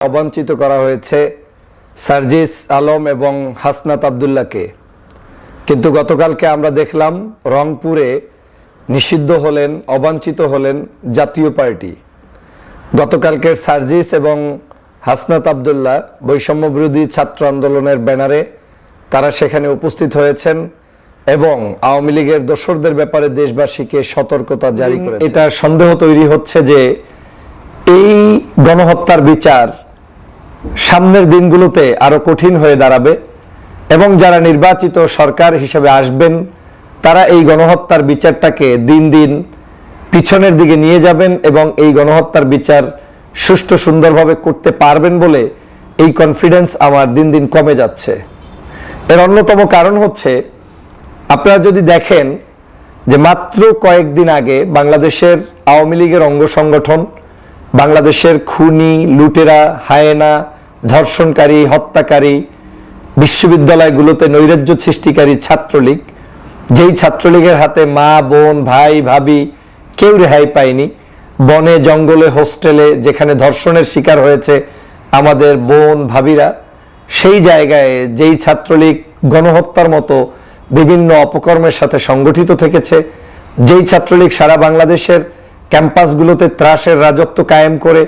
অবাঞ্ছিত করা হয়েছে সার্জিস আলম এবং হাসনাত আবদুল্লাহকে। কিন্তু গতকালকে আমরা দেখলাম রংপুরে নিষিদ্ধ হলেন, অবাঞ্ছিত হলেন জাতীয় পার্টি। গতকালকের সার্জিস এবং হাসনাত আবদুল্লাহ বৈষম্য বিরোধী ছাত্র আন্দোলনের ব্যানারে তারা সেখানে উপস্থিত হয়েছেন এবং আওয়ামী লীগের দোসরদের ব্যাপারে দেশবাসীকে সতর্কতা জারি করে এটা সন্দেহ তৈরি হচ্ছে যে এই গণহত্যার বিচার সামনের দিনগুলোতে আরও কঠিন হয়ে দাঁড়াবে এবং যারা নির্বাচিত সরকার হিসেবে আসবেন, তারা এই গণহত্যার বিচারটাকে দিন দিন পিছনের দিকে নিয়ে যাবেন এবং এই গণহত্যার বিচার সুষ্ঠু সুন্দরভাবে করতে পারবেন বলে এই কনফিডেন্স আমার দিন দিন কমে যাচ্ছে। এর অন্যতম কারণ হচ্ছে, আপনারা যদি দেখেন যে মাত্র কয়েকদিন আগে বাংলাদেশের আওয়ামী লীগের অঙ্গ সংগঠন বাংলাদেশের খুনি, লুটেরা, হায়েনা, ধর্ষণকারী, হত্যাকারী, বিশ্ববিদ্যালয়গুলোতে নৈরাজ্য সৃষ্টিকারী ছাত্রলীগ, যেই ছাত্রলীগের হাতে মা, বোন, ভাই, ভাবি কেউ রেহাই পায়নি, বনে, জঙ্গলে, হোস্টেলে যেখানে ধর্ষণের শিকার হয়েছে আমাদের বোন, ভাবিরা, সেই জায়গায় যেই ছাত্রলীগ গণহত্যার মতো বিভিন্ন অপকর্মের সাথে সংগঠিত থেকেছে, যেই ছাত্রলীগ সারা বাংলাদেশের ক্যাম্পাসগুলোতে ত্রাসের রাজত্ব কায়েম করে,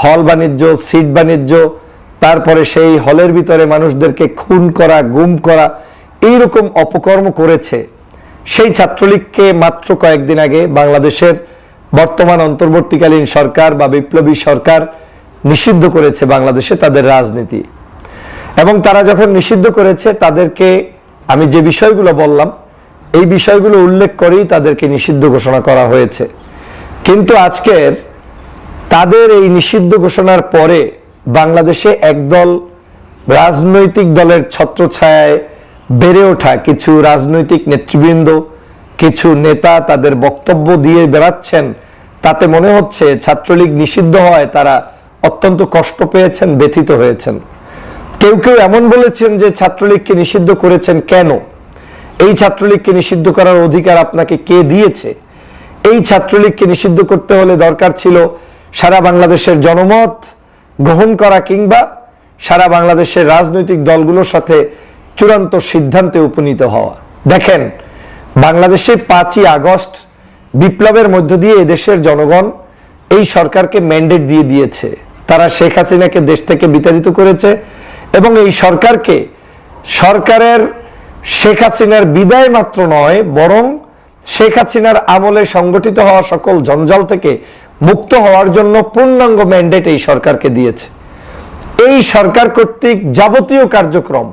হল বাণিজ্য, সিট বাণিজ্য, তারপরে সেই হলের ভিতরে মানুষদেরকে খুন করা, গুম করা, এইরকম অপকর্ম করেছে। সেই ছাত্রলীগকে মাত্র কয়েকদিন আগে বাংলাদেশের বর্তমান অন্তর্বর্তীকালীন সরকার বা বিপ্লবী সরকার নিষিদ্ধ করেছে বাংলাদেশে তাদের রাজনীতি। এবং তারা যখন নিষিদ্ধ করেছে, তাদেরকে আমি যে বিষয়গুলো বললাম, এই বিষয়গুলো উল্লেখ করেই তাদেরকে নিষিদ্ধ ঘোষণা করা হয়েছে। কিন্তু আজকের তাদের এই নিষিদ্ধ ঘোষণার পরে বাংলাদেশে একদল রাজনৈতিক দলের ছত্রছায়ায় বেড়ে ওঠা কিছু রাজনৈতিক নেতৃবৃন্দ, কিছু নেতা তাদের বক্তব্য দিয়ে বেড়াচ্ছেন, তাতে মনে হচ্ছে ছাত্রলীগ নিষিদ্ধ হওয়ায় তারা অত্যন্ত কষ্ট পেয়েছেন, ব্যথিত হয়েছেন। কেউ কেউ এমন বলেছেন যে ছাত্রলীগকে নিষিদ্ধ করেছেন কেন? এই ছাত্রলীগকে নিষিদ্ধ করার অধিকার আপনাকে কে দিয়েছে? এই ছাত্রলীগকে নিষিদ্ধ করতে হলে দরকার ছিল সারা বাংলাদেশের জনমত গ্রহণ করা কিংবা সারা বাংলাদেশের রাজনৈতিক দলগুলোর সাথে চূড়ান্ত সিদ্ধান্তে উপনীত হওয়া। দেখেন, বাংলাদেশে পাঁচই আগস্ট বিপ্লবের মধ্য দিয়ে এদেশের জনগণ এই সরকারকে ম্যান্ডেট দিয়ে দিয়েছে। তারা শেখ হাসিনাকে দেশ থেকে বিতাড়িত করেছে এবং এই সরকারকে সরকারের শেখ হাসিনার বিদায় মাত্র নয়, বরং শেখ হাসিনার আমলে সংগঠিত হওয়া সকল জঞ্জাল থেকে মুক্ত হওয়ার জন্য পূর্ণাঙ্গ ম্যান্ডেট এই সরকারকে দিয়েছে। এই সরকার কর্তৃক যাবতীয় কার্যক্রম,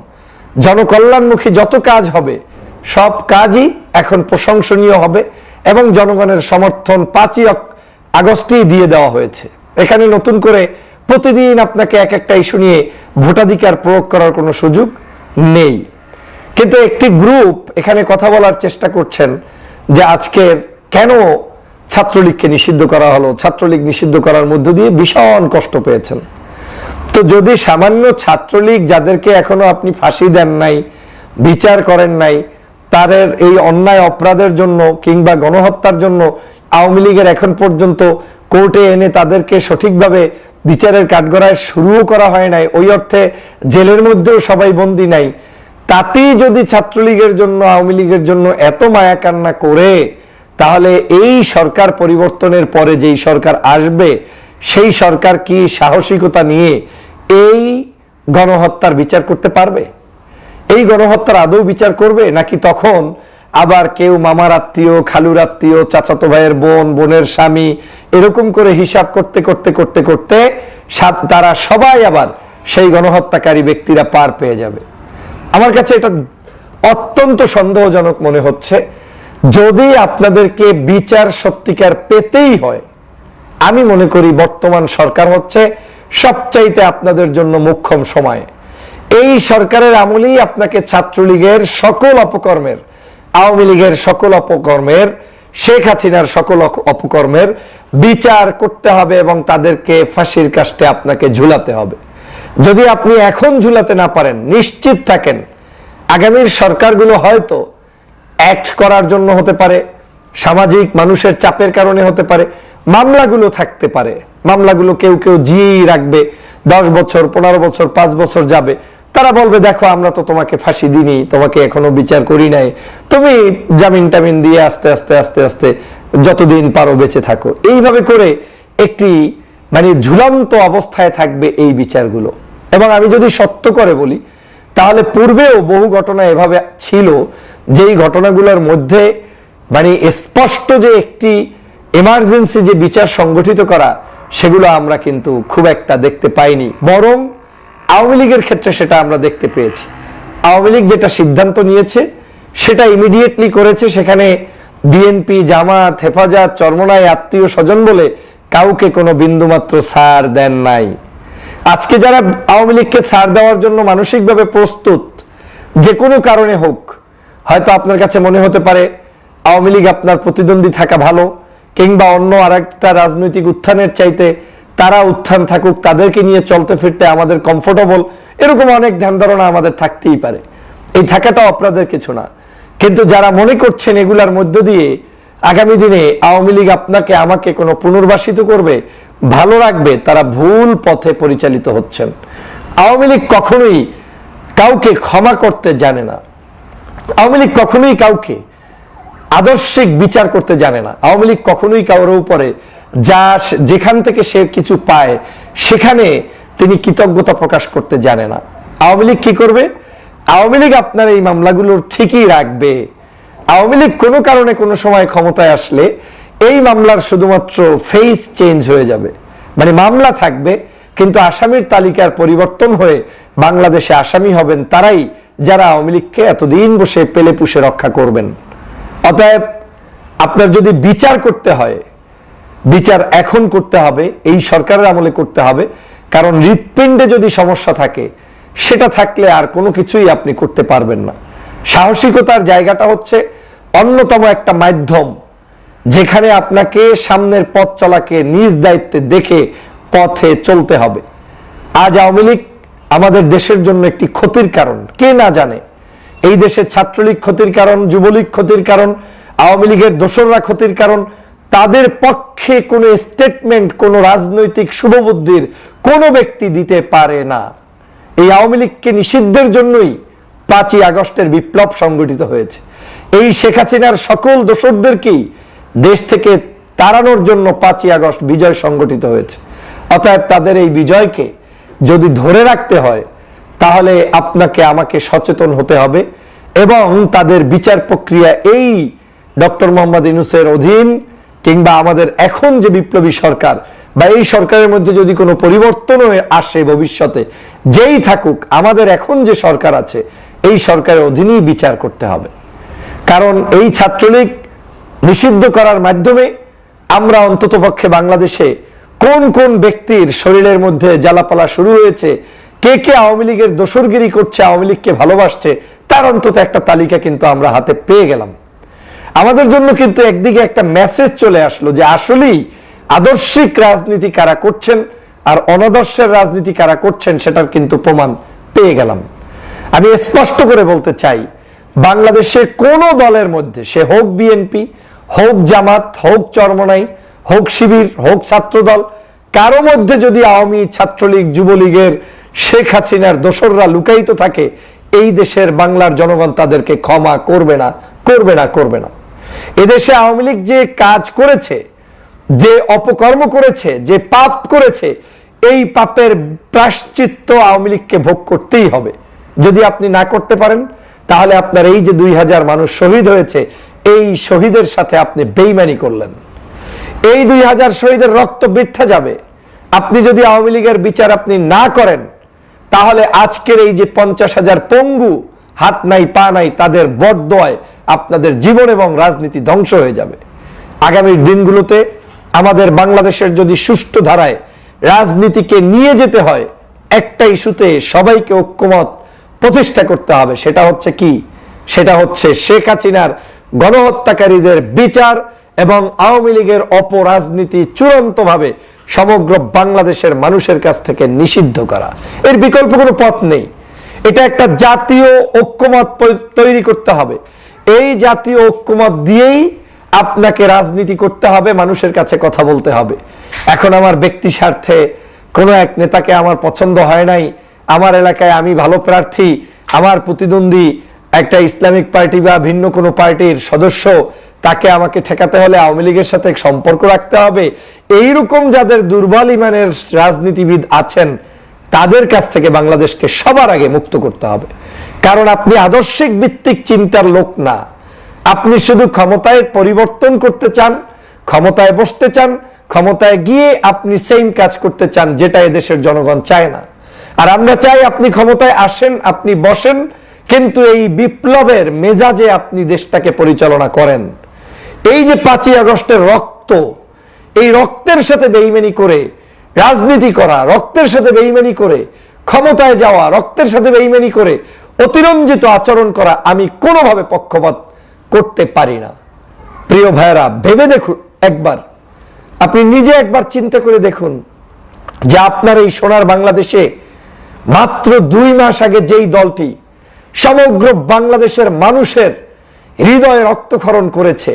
জনকল্যাণমুখী যত কাজ হবে, সব কাজই এখন প্রশংসনীয় হবে এবং জনগণের সমর্থন পাঁচই আগস্টেই দিয়ে দেওয়া হয়েছে। এখানে নতুন করে প্রতিদিন আপনাকে এক একটা ইস্যু নিয়ে ভোটাধিকার প্রয়োগ করার কোনো সুযোগ নেই। কিন্তু একটি গ্রুপ এখানে কথা বলার চেষ্টা করছেন যে আজকের কেন ছাত্রলীগকে নিষিদ্ধ করা হলো, ছাত্রলীগ নিষিদ্ধ করার মধ্য দিয়ে ভীষণ কষ্ট পেয়েছেন। তো যদি সামান্য ছাত্রলীগ যাদেরকে এখনও আপনি ফাঁসি দেন নাই, বিচার করেন নাই, তাদের এই অন্যায় অপরাধের জন্য কিংবা গণহত্যার জন্য আওয়ামী লীগের এখন পর্যন্ত কোর্টে এনে তাদেরকে সঠিকভাবে বিচারের কাঠগড়ায় শুরুও করা হয় নাই, ওই অর্থে জেলের মধ্যেও সবাই বন্দী নাই তাতেই যদি ছাত্রলীগের জন্য, আওয়ামী লীগের জন্য এত মায়া কান্না করে, তাহলে এই সরকার পরিবর্তনের পরে যেই সরকার আসবে, সেই সরকার কি সাহসিকতা নিয়ে এই গণহত্যার বিচার করতে পারবে? এই গণহত্যার আদৌ বিচার করবে? নাকি তখন আবার কেউ মামার আত্মীয়, খালুর আত্মীয়, চাচাতো ভাইয়ের বোন, বোনের স্বামী এরকম করে হিসাব করতে করতে করতে করতে তারা সবাই আবার সেই গণহত্যাকারী ব্যক্তিরা পার পেয়ে যাবে। আমার কাছে এটা অত্যন্ত সন্দেহজনক মনে হচ্ছে, যদি আপনাদেরকে বিচার সত্যিকার পেতেই হয়, আমি মনে করি বর্তমান সরকার হচ্ছে সবচাইতে আপনাদের জন্য মুখ্যম সময়। এই সরকারের আমলেই আপনাকে ছাত্রলীগের সকল অপকর্মের, আওয়ামী লীগের সকল অপকর্মের, শেখ হাসিনার সকল অপকর্মের বিচার করতে হবে এবং তাদেরকে ফাঁসির কাস্টে আপনাকে ঝুলাতে হবে। যদি আপনি এখন ঝুলাতে না পারেন, নিশ্চিত থাকেন, আগামীর সরকারগুলো হয়তো অ্যাক্ট করার জন্য হতে পারে, সামাজিক মানুষের চাপের কারণে হতে পারে, মামলাগুলো থাকতে পারে, মামলাগুলো কেউ কেউ জিয়েই রাখবে, দশ বছর, পনেরো বছর, পাঁচ বছর যাবে। তারা বলবে, দেখো, আমরা তো তোমাকে ফাঁসি দিইনি, তোমাকে এখনও বিচার করি নাই। তুমি জামিন টামিন দিয়ে আস্তে আস্তে আস্তে আস্তে যতদিন পারো বেঁচে থাকো। এইভাবে করে একটি মানে ঝুলন্ত অবস্থায় থাকবে এই বিচারগুলো। এবং আমি যদি সত্য করে বলি, তাহলে পূর্বেও বহু ঘটনা এভাবে ছিল, যেই ঘটনাগুলোর মধ্যে মানে স্পষ্ট যে একটি এমার্জেন্সি যে বিচার সংগঠিত করা, সেগুলো আমরা কিন্তু খুব একটা দেখতে পাইনি। বরং আওয়ামী লীগের ক্ষেত্রে সেটা আমরা দেখতে পেয়েছি। আওয়ামী লীগ যেটা সিদ্ধান্ত নিয়েছে, সেটা ইমিডিয়েটলি করেছে। সেখানে বিএনপি, জামাত, হেফাজত, চরমনাই আত্মীয় স্বজন বলে কাউকে কোনো বিন্দুমাত্র সার দেন নাই। আজকে যারা আওয়ামী লীগকে ছাড় দেওয়ার জন্য মানসিকভাবে প্রস্তুত, যে কোনো কারণে হোক, হয়তো আপনার কাছে মনে হতে পারে আওয়ামী লীগ আপনার প্রতিদ্বন্দ্বী থাকা ভালো, কিংবা অন্য আরেকটা রাজনৈতিক উত্থানের চাইতে তারা উত্থান থাকুক, তাদেরকে নিয়ে চলতে ফিরতে আমাদের কমফোর্টেবল এরকম অনেক ধ্যান ধারণা আমাদের থাকতেই পারে। এই থাকাটাও আপনাদের কিছু না। কিন্তু যারা মনে করছেন এগুলার মধ্য দিয়ে, আগামী দিনে আওয়ামী লীগ আপনাকে, আমাকে কোনো পুনর্বাসিত করবে ভালো রাখবে, তারা ভুল পথে পরিচালিত হচ্ছেন। আওয়ামী লীগ কখনোই কাউকে ক্ষমা করতে জানে না। আওয়ামী লীগ কখনোই কাউকে আদর্শিক বিচার করতে জানে না। আওয়ামী লীগ কখনোই কারোর উপরে যা যেখান থেকে সে কিছু পায়, সেখানে তিনি কৃতজ্ঞতা প্রকাশ করতে জানে না। আওয়ামী লীগ কি করবে? আওয়ামী লীগ আপনার এই মামলাগুলোর ঠিকই রাখবে। আওয়ামী লীগ কোনো কারণে কোনো সময় ক্ষমতায় আসলে এই মামলার শুধুমাত্র ফেস চেঞ্জ হয়ে যাবে। মানে মামলা থাকবে, কিন্তু আসামির তালিকার পরিবর্তন হয়ে বাংলাদেশে আসামি হবেন তারাই যারা আওয়ামী লীগকে এতদিন বসে পেলে পুষে রক্ষা করবেন। অতএব আপনার যদি বিচার করতে হয়, বিচার এখন করতে হবে, এই সরকারের আমলে করতে হবে, কারণ হৃৎপিণ্ডে যদি সমস্যা থাকে, সেটা থাকলে আর কোনো কিছুই আপনি করতে পারবেন না। সাহসিকতার জায়গাটা হচ্ছে অন্যতম একটা মাধ্যম যেখানে আপনাকে সামনের পথ চলাকে নিজ দায়িত্বে দেখে পথে চলতে হবে। আজ আওয়ামী লীগ আমাদের দেশের জন্য একটি ক্ষতির কারণ, কে না জানে? এই দেশের ছাত্রলীগ ক্ষতির কারণ, যুবলীগ ক্ষতির কারণ, আওয়ামী লীগের দোসররা ক্ষতির কারণ, তাদের পক্ষে কোনো স্টেটমেন্ট কোনো রাজনৈতিক শুভবুদ্ধির কোনো ব্যক্তি দিতে পারে না। এই আওয়ামী লীগকে নিষিদ্ধের জন্যই পাঁচই আগস্টের বিপ্লব সংগঠিত হয়েছে। এই শেখ হাসিনার সকল দোসরদেরকেই দেশ থেকে তাড়ানোর জন্য পাঁচই আগস্ট বিজয় সংগঠিত হয়েছে। অতএব তাদের এই বিজয়কে যদি ধরে রাখতে হয়, তাহলে আপনাকে আমাকে সচেতন হতে হবে এবং তাদের বিচার প্রক্রিয়া এই ডক্টর মোহাম্মদ ইনুসের অধীন কিংবা আমাদের এখন যে বিপ্লবী সরকার বা এই সরকারের মধ্যে যদি কোনো পরিবর্তন আসে ভবিষ্যতে, যেই থাকুক, আমাদের এখন যে সরকার আছে, এই সরকারের অধীনেই বিচার করতে হবে। কারণ এই ছাত্রলীগ নিষিদ্ধ করার মাধ্যমে আমরা অন্ততপক্ষে বাংলাদেশে কোন কোন ব্যক্তির শরীরের মধ্যে জ্বালাপালা শুরু হয়েছে, কে কে আওয়ামী লীগের দোসরগিরি করছে, আওয়ামী লীগকে ভালোবাসছে, তার অন্তত একটা তালিকা কিন্তু আমরা হাতে পেয়ে গেলাম। আমাদের জন্য কিন্তু একদিকে একটা মেসেজ চলে আসলো যে আসলেই আদর্শিক রাজনীতি কারা করছেন আর অনাদর্শের রাজনীতি কারা করছেন সেটার কিন্তু প্রমাণ পেয়ে গেলাম। আমি স্পষ্ট করে বলতে চাই বাংলাদেশে কোন দলের মধ্যে, সে হোক বিএনপি হোক জামাত, হোক চরমনাই, হোক শিবির, হোক ছাত্রদল, কারও মধ্যে যদি আওয়ামী ছাত্রলীগ, যুবলীগের শেখ হাসিনার দোসররা লুকায়িত থাকে, এই দেশের বাংলার জনগণ তাদেরকে ক্ষমা করবে না করবে না করবে না। এদেশে আওয়ামী লীগ যে কাজ করেছে, যে অপকর্ম করেছে, যে পাপ করেছে, এই পাপের প্রাশ্চিত্য আওয়ামী লীগকে ভোগ করতেই হবে। যদি আপনি না করতে পারেন তাহলে আপনার এই যে দুই হাজার মানুষ শহীদ হয়েছে, এই শহীদের সাথে আপনি বেইমানি করলেন। এই দুই হাজার শহীদের রক্ত বৃদ্ধা যাবে। আপনি যদি আওয়ামী লীগের বিচার আপনি না করেন, তাহলে আজকের এই যে পঞ্চাশ হাজার পঙ্গু হাত নাই, পা নাই, তাদের বরদোয়ায় আপনাদের জীবন এবং রাজনীতি ধ্বংস হয়ে যাবে। আগামীর দিনগুলোতে আমাদের বাংলাদেশের যদি সুষ্ঠু ধারায় রাজনীতিকে নিয়ে যেতে হয়, একটা ইস্যুতে সবাইকে ঐক্যমত প্রতিষ্ঠা করতে হবে। সেটা হচ্ছে কি? সেটা হচ্ছে শেখ হাসিনার গণহত্যাকারীদের বিচার এবং আওয়ামী লীগের অপরাজনীতি চূড়ান্তভাবে সমগ্র বাংলাদেশের মানুষের কাছ থেকে নিষিদ্ধ করা। এর বিকল্প কোনো পথ নেই। এটা একটা জাতীয় ঐক্যমত তৈরি করতে হবে। এই জাতীয় ঐক্যমত দিয়েই আপনাকে রাজনীতি করতে হবে, মানুষের কাছে কথা বলতে হবে। এখন আমার ব্যক্তি স্বার্থে কোনো এক নেতাকে আমার পছন্দ হয় নাই আমার এলাকায় আমি ভালো প্রার্থী, আমার প্রতিদ্বন্দ্বী, একটা ইসলামিক পার্টি বা ভিন্ন কোনো পার্টির সদস্য, তাকে আমাকে ঠেকাতে হলে আওয়ামী লীগের সাথে সম্পর্ক রাখতে হবে। এইরকম যাদের দুর্বল ইমানের রাজনীতিবিদ আছেন, তাদের কাছ থেকে বাংলাদেশকে সবার আগে মুক্ত করতে হবে। কারণ আপনি আদর্শিক ভিত্তিক চিন্তার লোক না। আপনি শুধু ক্ষমতায় পরিবর্তন করতে চান, ক্ষমতায় বসতে চান, ক্ষমতায় গিয়ে আপনি সেম কাজ করতে চান, যেটা এদেশের জনগণ চায় না। আর আমরা চাই আপনি ক্ষমতায় আসেন, আপনি বসেন, কিন্তু এই বিপ্লবের মেজাজে আপনি দেশটাকে পরিচালনা করেন। এই যে পাঁচই আগস্টের রক্ত, এই রক্তের সাথে বেইমানি করে রাজনীতি করা, রক্তের সাথে বেইমানি করে ক্ষমতায় যাওয়া, রক্তের সাথে বেইমানি করে অতিরঞ্জিত আচরণ করা আমি কোনোভাবে পক্ষপাত করতে পারি না। প্রিয় ভাইয়েরা, ভেবে দেখুন একবার। আপনি নিজে একবার চিন্তা করে দেখুন যে আপনার এই সোনার বাংলাদেশে মাত্র দুই মাস আগে যেই দলটি সমগ্র বাংলাদেশের মানুষের হৃদয়ে রক্তক্ষরণ করেছে,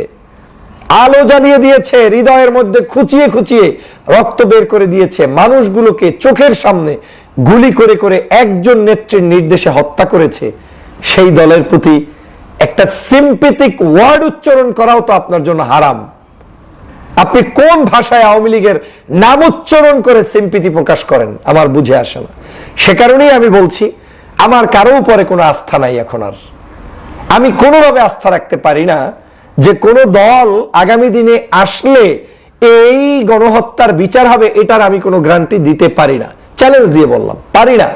আলো জ্বালিয়ে দিয়েছে, হৃদয়ের মধ্যে খুচিয়ে খুচিয়ে রক্ত বের করে দিয়েছে, মানুষগুলোকে চোখের সামনে গুলি করে করে একজন নেত্রীর নির্দেশে হত্যা করেছে, সেই দলের প্রতি একটা সিম্পেথিক ওয়ার্ড উচ্চারণ করাও তো আপনার জন্য হারাম। আপনি কোন ভাষায় আওয়ামী লীগের নাম উচ্চারণ করে সিম্পিতি প্রকাশ করেন? আমার বুঝে আসে না। সে কারণেই আমি বলছি, আমার কারও উপরে কোনো আস্থা নাই এখন আর। আমি কোনোভাবে আস্থা রাখতে পারি না যে কোনো দল আগামী দিনে আসলে এই গণহত্যার বিচার হবে, এটার আমি কোনো গ্যারান্টি দিতে পারি না। চ্যালেঞ্জ দিয়ে বললাম, পারি না।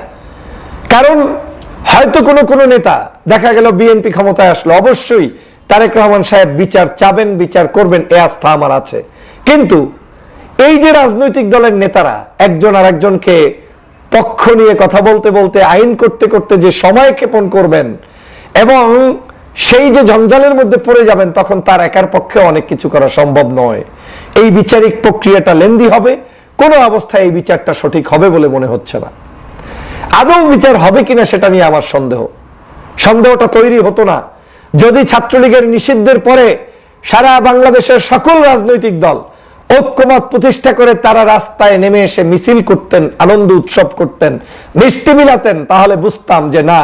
কারণ হয়তো কোনো কোনো নেতা, দেখা গেল বিএনপি ক্ষমতায় আসলো, অবশ্যই তারেক রহমান সাহেব বিচার চাবেন, বিচার করবেন, এ আস্থা আমার আছে। কিন্তু এই যে রাজনৈতিক দলের নেতারা একজন আর একজনকে পক্ষ নিয়ে কথা বলতে বলতে, আইন করতে করতে যে সময় ক্ষেপণ করবেন এবং সেই যে জঞ্জালের মধ্যে পড়ে যাবেন, তখন তার একার পক্ষে অনেক কিছু করা সম্ভব নয়। এই বিচারিক প্রক্রিয়াটা লেন্দি হবে, কোনো অবস্থায় এই বিচারটা সঠিক হবে বলে মনে হচ্ছে না। আদৌ বিচার হবে কিনা সেটা নিয়ে আমার সন্দেহ। সন্দেহটা তৈরি হতো না। যদি ছাত্রলীগের নিষিদ্ধের পরে সারা বাংলাদেশের সকল রাজনৈতিক দল ঐক্যমত প্রতিষ্ঠা করে তারা রাস্তায় নেমে এসে মিছিল করতেন, আনন্দ উৎসব করতেন, মিষ্টি মিলাতেন, তাহলে বুঝতাম যে না,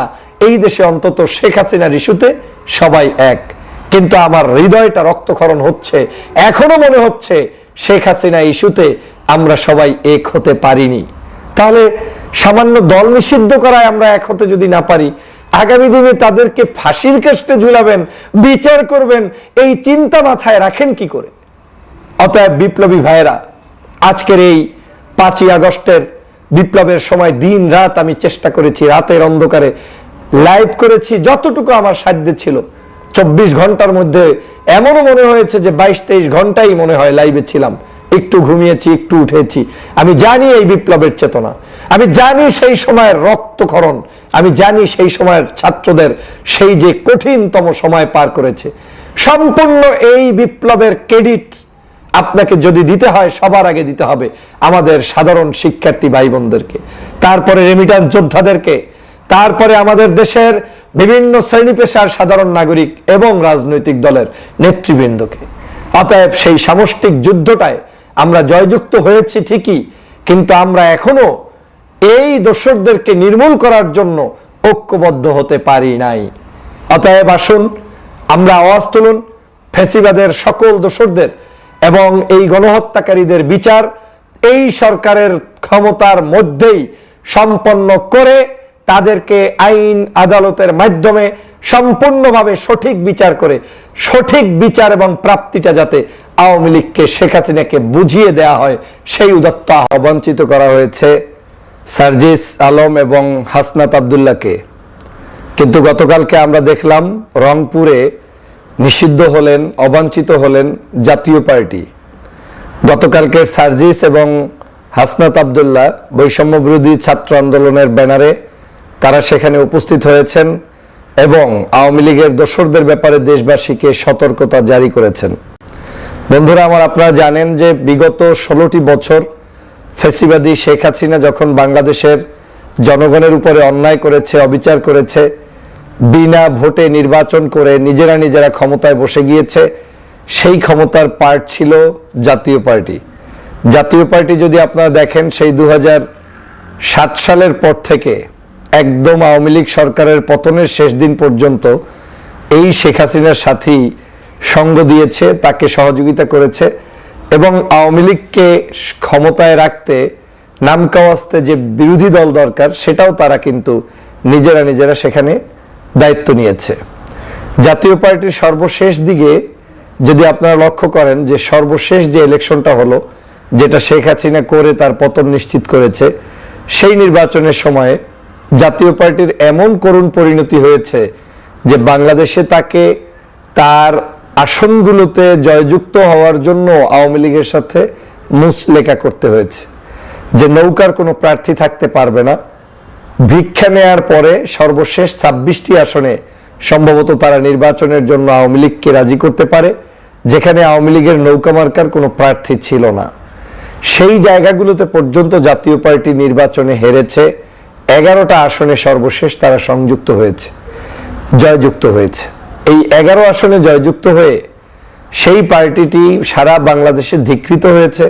এই দেশে অন্তত শেখ হাসিনার ইস্যুতে সবাই এক। কিন্তু আমার হৃদয়টা রক্তক্ষরণ হচ্ছে, এখনও মনে হচ্ছে শেখ হাসিনা ইস্যুতে আমরা সবাই এক হতে পারিনি। তাহলে সামান্য দল নিষিদ্ধ করায় আমরা এক হতে যদি না পারি আগামী দিনে তাদেরকে ফাঁসির কাস্টে ঝুলাবেন, বিচার করবেন, এই চিন্তা মাথায় রাখেন কি করে? অতএব বিপ্লবী ভাইয়েরা, আজকের এই পাঁচই আগস্টের বিপ্লবের সময় দিন রাত আমি চেষ্টা করেছি, রাতের অন্ধকারে লাইভ করেছি, যতটুকু আমার সাধ্য ছিল। চব্বিশ ঘণ্টার মধ্যে এমনও মনে হয়েছে যে বাইশ তেইশ ঘন্টাই মনে হয় লাইভে ছিলাম। একটু ঘুমিয়েছি, একটু উঠেছি। আমি জানি এই বিপ্লবের চেতনা। আমি জানি সেই সময়ের রক্তক্ষরণ, আমি জানি সেই সময়ের ছাত্রদের সেই যে কঠিনতম সময় পার করেছে। সম্পূর্ণ এই বিপ্লবের ক্রেডিট আপনাকে যদি দিতে হয়, সবার আগে দিতে হবে আমাদের সাধারণ শিক্ষার্থী ভাই বোনদেরকে তারপরে রেমিটান্স যোদ্ধাদেরকে, তারপরে আমাদের দেশের বিভিন্ন শ্রেণি পেশার সাধারণ নাগরিক এবং রাজনৈতিক দলের নেতৃবৃন্দকে। অতএব সেই সামষ্টিক যুদ্ধটায় আমরা জয়যুক্ত হয়েছি ঠিকই, কিন্তু আমরা এখনও এই দোসরদেরকে নির্মূল করার জন্য ঐক্যবদ্ধ হতে পারি নাই। অতএব আসুন, আমরা আওয়াজ তুলুন, ফেসিবাদের সকল দোসরদের এবং এই গণহত্যাকারীদের বিচার এই সরকারের ক্ষমতার মধ্যেই সম্পন্ন করে তাদেরকে আইন আদালতের মাধ্যমে সম্পূর্ণভাবে সঠিক বিচার করে, সঠিক বিচার এবং প্রাপ্তিটা যাতে আওয়ামী লীগকে, শেখ হাসিনাকে বুঝিয়ে দেওয়া হয়, সেই উদত্ত অবঞ্চিত করা হয়েছে। সার্জিস আলম এবং হাসনাত আবদুল্লাহকে। কিন্তু গতকালকে আমরা দেখলাম রংপুরে নিষিদ্ধ হলেন, অবাঞ্ছিত হলেন জাতীয় পার্টি। গতকালকের সার্জিস এবং হাসনাত আবদুল্লাহ বৈষম্য বিরোধী ছাত্র আন্দোলনের ব্যানারে তারা সেখানে উপস্থিত হয়েছেন এবং আওয়ামী লীগের দোসরদের ব্যাপারে দেশবাসীকে সতর্কতা জারি করেছেন। বন্ধুরা, আমার আপনারা জানেন যে বিগত ষোলোটি বছর ফেসিবাদী শেখ হাসিনা যখন বাংলাদেশের জনগণের উপরে অন্যায় করেছে, অবিচার করেছে, বিনা ভোটে নির্বাচন করে নিজেরা নিজেরা ক্ষমতায় বসে গিয়েছে, সেই ক্ষমতার পার্ট ছিল জাতীয় পার্টি। জাতীয় পার্টি যদি আপনারা দেখেন, সেই দু সাত সালের পর থেকে একদম আওয়ামী লীগ সরকারের পতনের শেষ দিন পর্যন্ত এই শেখ হাসিনার সাথী সঙ্গ দিয়েছে, তাকে সহযোগিতা করেছে। এবং আওয়ামী লীগকে ক্ষমতায় রাখতে নামকাওয়াস্তে যে বিরোধী দল দরকার, সেটাও তারা কিন্তু নিজেরা নিজেরা সেখানে দায়িত্ব নিয়েছে। জাতীয় পার্টির সর্বশেষ দিকে যদি আপনারা লক্ষ্য করেন যে সর্বশেষ যে ইলেকশনটা হলো, যেটা শেখ হাসিনা করে তার পতন নিশ্চিত করেছে, সেই নির্বাচনের সময়ে জাতীয় পার্টির এমন করুণ পরিণতি হয়েছে যে বাংলাদেশে তাকে তার আসনগুলোতে জয়যুক্ত হওয়ার জন্য আওয়ামী লীগের সাথে মুসলেখা করতে হয়েছে। যে নৌকার কোনো প্রার্থী থাকতে পারবে না। ভিক্ষা নেয়ার পরে সর্বশেষ ছাব্বিশটি আসনে সম্ভবত তারা নির্বাচনের জন্য আওয়ামী লীগকে রাজি করতে পারে, যেখানে আওয়ামী লীগের নৌকা মার্কার কোনো প্রার্থী ছিল না। সেই জায়গাগুলোতে পর্যন্ত জাতীয় পার্টি নির্বাচনে হেরেছে, এগারোটা আসনে সর্বশেষ তারা সংযুক্ত হয়েছে, জয়যুক্ত হয়েছে। এই এগারো আসনে জয়যুক্ত হয়ে সেই পার্টিটি সারা বাংলাদেশে ধিকৃত হয়েছে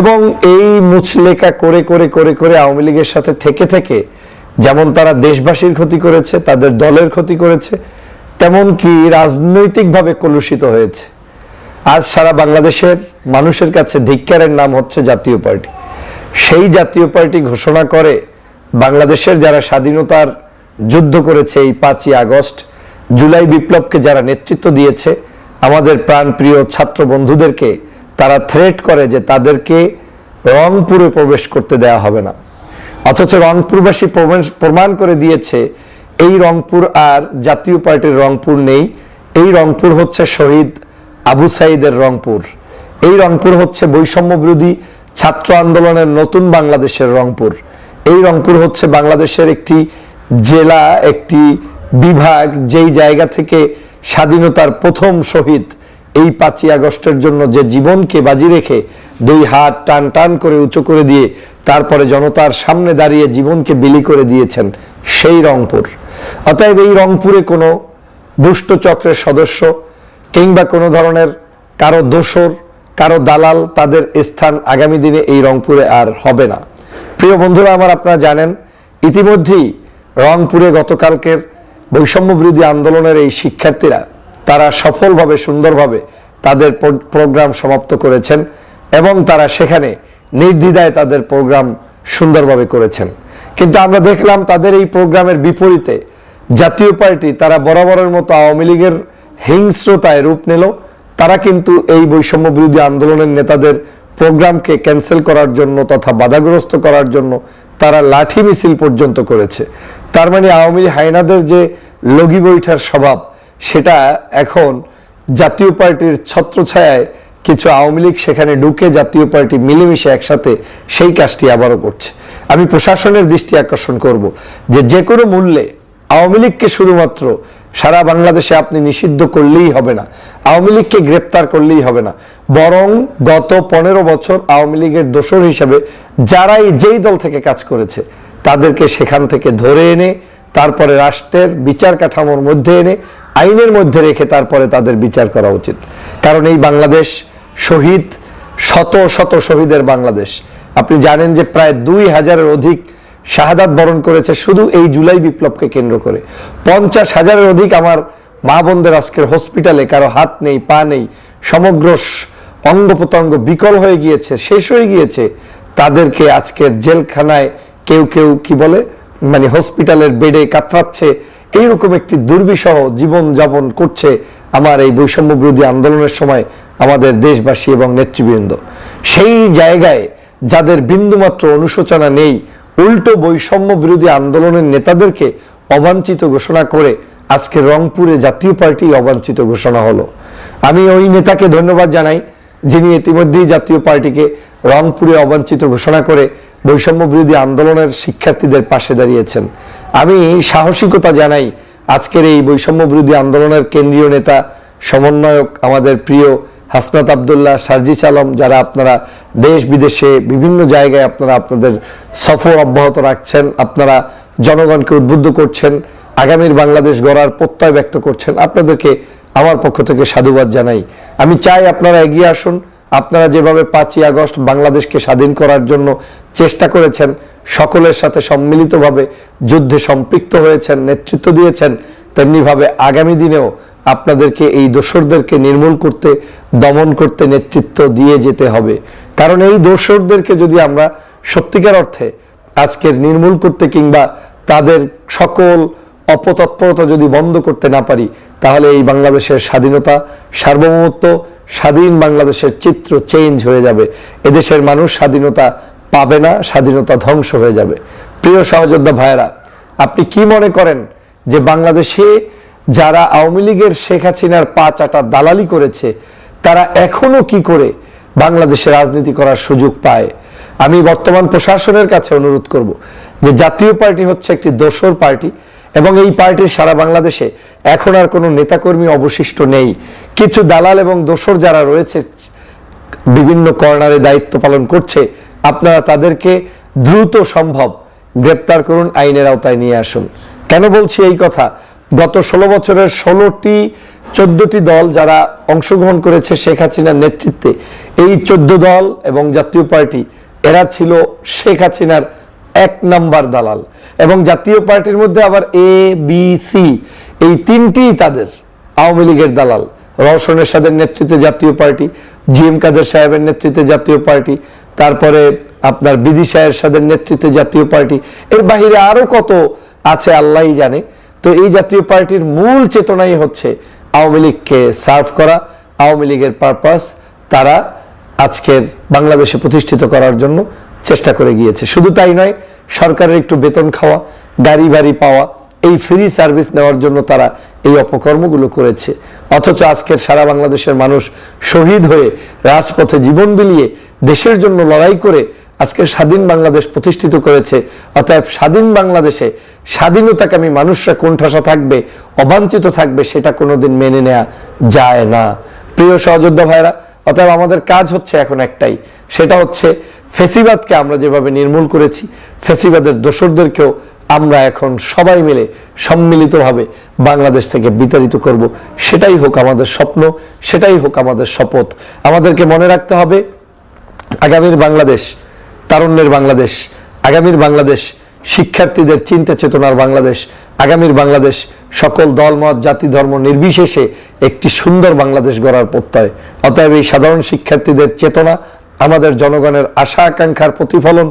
এবং এই মুচলেকা করে করে করে করে আওয়ামী লীগের সাথে থেকে থেকে যেমন তারা দেশবাসীর ক্ষতি করেছে, তাদের দলের ক্ষতি করেছে তেমন কি রাজনৈতিকভাবে কলুষিত হয়েছে। আজ সারা বাংলাদেশের মানুষের কাছে ধিক্কারের নাম হচ্ছে জাতীয় পার্টি। সেই জাতীয় পার্টি ঘোষণা করে বাংলাদেশের যারা স্বাধীনতার যুদ্ধ করেছে এই পাঁচই আগস্ট জুলাই বিপ্লবকে যারা নেতৃত্ব দিয়েছে, আমাদের প্রাণপ্রিয় ছাত্র বন্ধুদেরকে তারা থ্রেট করে যে তাদেরকে রংপুরে প্রবেশ করতে দেওয়া হবে না। অথচ রংপুরবাসী প্রমাণ করে দিয়েছে, এই রংপুর আর জাতীয় পার্টির রংপুর নেই। এই রংপুর হচ্ছে শহীদ আবু সাইদের রংপুর। এই রংপুর হচ্ছে বৈষম্য বিরোধী ছাত্র আন্দোলনের নতুন বাংলাদেশের রংপুর। এই রংপুর হচ্ছে বাংলাদেশের একটি জেলা, একটি বিভাগ যেই জায়গা থেকে স্বাধীনতার প্রথম শহীদ এই পাঁচই আগস্টের জন্য যে জীবনকে বাজি রেখে দুই হাত টান টান করে উঁচু করে দিয়ে তারপরে জনতার সামনে দাঁড়িয়ে জীবনকে বিলি করে দিয়েছেন সেই রংপুর। অতএব এই রংপুরে কোনো দুষ্ট চক্রের সদস্য কিংবা কোনো ধরনের কারও দোসর, কারও দালাল তাদের স্থান আগামী দিনে এই রংপুরে আর হবে না। প্রিয় বন্ধুরা, আমার আপনারা জানেন, ইতিমধ্যেই রংপুরে গতকালকের বৈষম্য বিরোধী আন্দোলনের এই শিক্ষার্থীরা, তারা সফলভাবে, সুন্দরভাবে তাদের প্রোগ্রাম সমাপ্ত করেছেন এবং তারা সেখানে নির্দ্বিধায় তাদের প্রোগ্রাম সুন্দরভাবে করেছেন। কিন্তু আমরা দেখলাম তাদের এই প্রোগ্রামের বিপরীতে জাতীয় পার্টি তারা বরাবরের মতো আওয়ামী লীগের হিংস্রতায় রূপ নিল। তারা কিন্তু এই বৈষম্য বিরোধী আন্দোলনের নেতাদের প্রোগ্রামকে ক্যান্সেল করার জন্য তথা বাধাগ্রস্ত করার জন্য তারা লাঠি মিছিল পর্যন্ত করেছে। তার মানে আওয়ামী লীগ হায়নাদের যে লগি বৈঠার স্বভাব, সেটা এখন জাতীয় পার্টির ছত্রছায়ায় কিছু আওয়ামী লীগ সেখানে ঢুকে জাতীয় পার্টি মিলেমিশে একসাথে সেই কাজটি আবারও করছে। আমি প্রশাসনের দৃষ্টি আকর্ষণ করব যে যে কোনো মূল্যে আওয়ামী লীগকে শুধুমাত্র সারা বাংলাদেশে আপনি নিষিদ্ধ করলেই হবে না, আওয়ামী লীগকে গ্রেপ্তার করলেই হবে না, বরং গত পনেরো বছর আওয়ামী লীগের দোসর হিসাবে যারাই যেই দল থেকে কাজ করেছে তাদেরকে সেখান থেকে ধরে এনে, তারপরে রাষ্ট্রের বিচার কাঠামোর মধ্যে এনে, আইনের মধ্যে রেখে তারপরে তাদের বিচার করা উচিত। কারণ এই বাংলাদেশ শহীদ, শত শত শহীদের বাংলাদেশ। আপনি জানেন যে প্রায় দুই হাজারের অধিক শাহাদাত বরণ করেছে শুধু এই জুলাই বিপ্লবকে কেন্দ্র করে। পঞ্চাশ হাজারের অধিক আমার মা বোনদের আজকের হসপিটালে কারও হাত নেই, পা নেই, সমগ্র অঙ্গ প্রত্যঙ্গ বিকল হয়ে গিয়েছে, শেষ হয়ে গিয়েছে। তাদেরকে আজকের জেলখানায় কেউ কেউ কি বলে মানে হসপিটালের বেডে কাতরাচ্ছে, এইরকম একটি দুর্বিষহ জীবন যাপন করছে আমার এই বৈষম্য বিরোধী আন্দোলনের সময় আমাদের দেশবাসী এবং নেতৃবৃন্দ। সেই জায়গায় যাদের বিন্দুমাত্র অনুশোচনা নেই, উল্টো বৈষম্য বিরোধী আন্দোলনের নেতাদেরকে অবাঞ্ছিত ঘোষণা করে আজকে রংপুরে জাতীয় পার্টি অবাঞ্ছিত ঘোষণা হলো। আমি ওই নেতাকে ধন্যবাদ জানাই যিনি ইতিমধ্যেই জাতীয় পার্টিকে রংপুরে অবাঞ্ছিত ঘোষণা করে বৈষম্য বিরোধী আন্দোলনের শিক্ষার্থীদের পাশে দাঁড়িয়েছেন। আমি সাহসিকতা জানাই আজকের এই বৈষম্য বিরোধী আন্দোলনের কেন্দ্রীয় নেতা, সমন্বয়ক আমাদের প্রিয় হাসনাত আবদুল্লাহ, সার্জিস আলম, যারা আপনারা দেশ, বিদেশে বিভিন্ন জায়গায় আপনারা আপনাদের সফর অব্যাহত রাখছেন, আপনারা জনগণকে উদ্বুদ্ধ করছেন, আগামীর বাংলাদেশ গড়ার প্রত্যয় ব্যক্ত করছেন, আপনাদেরকে আমার পক্ষ থেকে সাধুবাদ জানাই। আমি চাই আপনারা এগিয়ে আসুন আপনারা যেভাবে পাঁচই আগস্ট বাংলাদেশকে স্বাধীন করার জন্য চেষ্টা করেছেন, সকলের সাথে সম্মিলিতভাবে যুদ্ধে সম্পৃক্ত হয়েছেন, নেতৃত্ব দিয়েছেন, তেমনিভাবে আগামী দিনেও আপনাদেরকে এই দোসরদেরকে নির্মূল করতে, দমন করতে নেতৃত্ব দিয়ে যেতে হবে। কারণ এই দোসরদেরকে যদি আমরা সত্যিকার অর্থে আজকের নির্মূল করতে কিংবা তাদের সকল অপতৎপরতা যদি বন্ধ করতে না পারি, তাহলে এই বাংলাদেশের স্বাধীনতা, সার্বভৌমত্ব, স্বাধীন বাংলাদেশের চিত্র চেঞ্জ হয়ে যাবে। এদেশের মানুষ স্বাধীনতা পাবে না, স্বাধীনতা ধ্বংস হয়ে যাবে। প্রিয় সহযোদ্ধা ভাইয়েরা, আপনি কি মনে করেন যে বাংলাদেশে যারা আওয়ামী লীগের শেখ হাসিনার পা চাটা দালালি করেছে, তারা এখনও কি করে বাংলাদেশে রাজনীতি করার সুযোগ পায়? আমি বর্তমান প্রশাসনের কাছে অনুরোধ করব যে জাতীয় পার্টি হচ্ছে একটি দোসর পার্টি এবং এই পার্টির সারা বাংলাদেশে এখন আর কোনো নেতাকর্মী অবশিষ্ট নেই। কিছু দালাল এবং দোসর যারা রয়েছে, বিভিন্ন কর্নারে দায়িত্ব পালন করছে, আপনারা তাদেরকে দ্রুত সম্ভব গ্রেপ্তার করুন, আইনের আওতায় নিয়ে আসুন। কেন বলছি এই কথা? গত ষোলো বছরের ষোলোটি, চোদ্দটি দল যারা অংশগ্রহণ করেছে শেখ হাসিনার নেতৃত্বে, এই চোদ্দ দল এবং জাতীয় পার্টি, এরা ছিল শেখ হাসিনার এক নাম্বার দালাল। এবং জাতীয় পার্টির মধ্যে আবার এ বি সি এই তিনটি তাদের আওয়ামী লীগের দালাল। রওশন এরশাদের নেতৃত্বে জাতীয় পার্টি জি এম কাদের সাহেবের নেতৃত্বে জাতীয় পার্টি, তারপরে আপনার বিদিশা এরশাদের নেতৃত্বে জাতীয় পার্টি। এর বাহিরে আরও কত আছে আল্লাহই জানে। তো এই জাতীয় পার্টির মূল চেতনাই হচ্ছে আওয়ামী লীগকে সার্ভ করা, আওয়ামী লীগের পারপাস তারা আজকের বাংলাদেশে প্রতিষ্ঠিত করার জন্য চেষ্টা করে গিয়েছে। শুধু তাই নয় সরকারের একটু বেতন খাওয়া, গাড়ি বাড়ি পাওয়া, এই ফ্রি সার্ভিস নেওয়ার জন্য তারা এই অপকর্মগুলো করেছে। অথচ আজকের সারা বাংলাদেশের মানুষ শহীদ হয়ে রাজপথে জীবন বিলিয়ে দেশের জন্য লড়াই করে আজকের স্বাধীন বাংলাদেশ প্রতিষ্ঠিত করেছে। অতএব স্বাধীন বাংলাদেশে স্বাধীনতাকামী মানুষরা কোণঠাসা থাকবে, অবাঞ্ছিত থাকবে, সেটা কোনোদিন মেনে নেওয়া যায় না। প্রিয় সহযোদ্ধা ভাইরা অতএব আমাদের কাজ হচ্ছে এখন একটাই, সেটা হচ্ছে ফেসিবাদকে আমরা যেভাবে নির্মূল করেছি, ফেসিবাদের দোসরদেরকেও আমরা এখন সবাই মিলে সম্মিলিতভাবে বাংলাদেশ থেকে বিতাড়িত করব। সেটাই হোক আমাদের স্বপ্ন, সেটাই হোক আমাদের শপথ। আমাদেরকে মনে রাখতে হবে, আগামীর বাংলাদেশ, তারুণ্যের বাংলাদেশ, আগামীর বাংলাদেশ, শিক্ষার্থীদের চিন্তা চেতনার বাংলাদেশ আগামীর বাংলাদেশ সকল দলমত জাতি, ধর্ম নির্বিশেষে একটি সুন্দর বাংলাদেশ গড়ার প্রত্যয়। অতএব এই সাধারণ শিক্ষার্থীদের চেতনা, আমাদের জনগণের আশা আকাঙ্ক্ষার প্রতিফলন